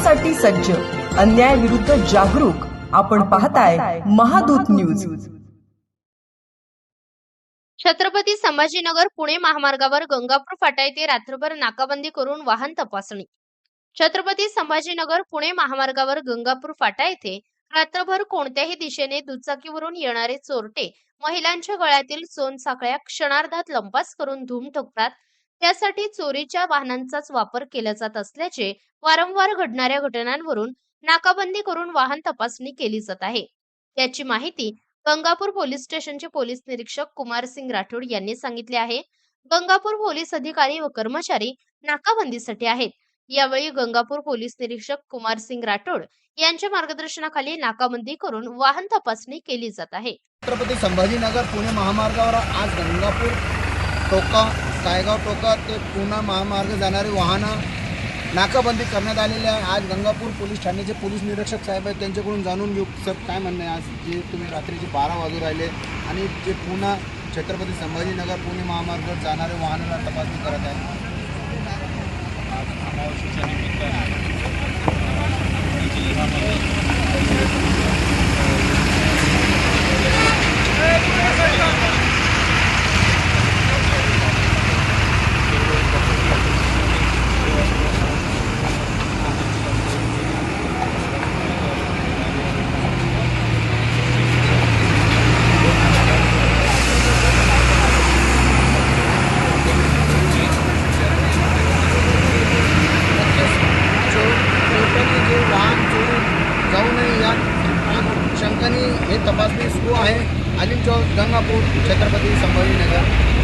विकासासाठी सज्ज. अन्याय विरुद्ध जागरूक. आपण पाहताय महादूत न्यूज. छत्रपती संभाजीनगर पुणे महामार्गावर गंगापूर फाटा येथे रात्रभर नाकाबंदी करून वाहन तपासणी. छत्रपती संभाजीनगर पुणे महामार्गावर गंगापूर फाटा येथे रात्रभर कोणत्याही दिशेने दुचाकीवरून येणारे चोरटे महिलांच्या गळ्यातील सोन साखळ्या क्षणार्धात लंपास करून धूम ठोकतात त्यासाठी चोरीच्या वाहनांचाच वापर केला जात असल्याचे वारंवार घडणाऱ्या घटनांवरून नाकाबंदी करून वाहन तपासणी केली जात आहे. त्याची माहिती गंगापूर पोलीस स्टेशनचे पोलीस निरीक्षक कुमार सिंग राठोड यांनी सांगितले आहे. गंगापूर पोलीस अधिकारी व कर्मचारी नाकाबंदीसाठी आहेत. यावेळी गंगापूर पोलीस निरीक्षक कुमार सिंग राठोड यांच्या मार्गदर्शनाखाली नाकाबंदी करून वाहन तपासणी केली जात आहे. छत्रपती संभाजीनगर पुणे महामार्गावर आज गंगापूर टोका सायगाव टोका ते पुणे महामार्ग जाणारी वाहनं नाकाबंदी करण्यात आलेली आहे. आज गंगापूर पोलीस ठाण्याचे पोलीस निरीक्षक साहेब आहेत त्यांच्याकडून जाणून घेऊ. सर काय म्हणणं आहे? आज जे तुम्ही रात्रीचे बारा वाजू राहिले आणि जे पुन्हा छत्रपती संभाजीनगर पुणे महामार्गावर जाणारे वाहनांना तपासणी करत आहे. जाऊ या शंकाने हे तपासणी सुरू आहे. अलीम चौक गंगापूर छत्रपती संभाजीनगर.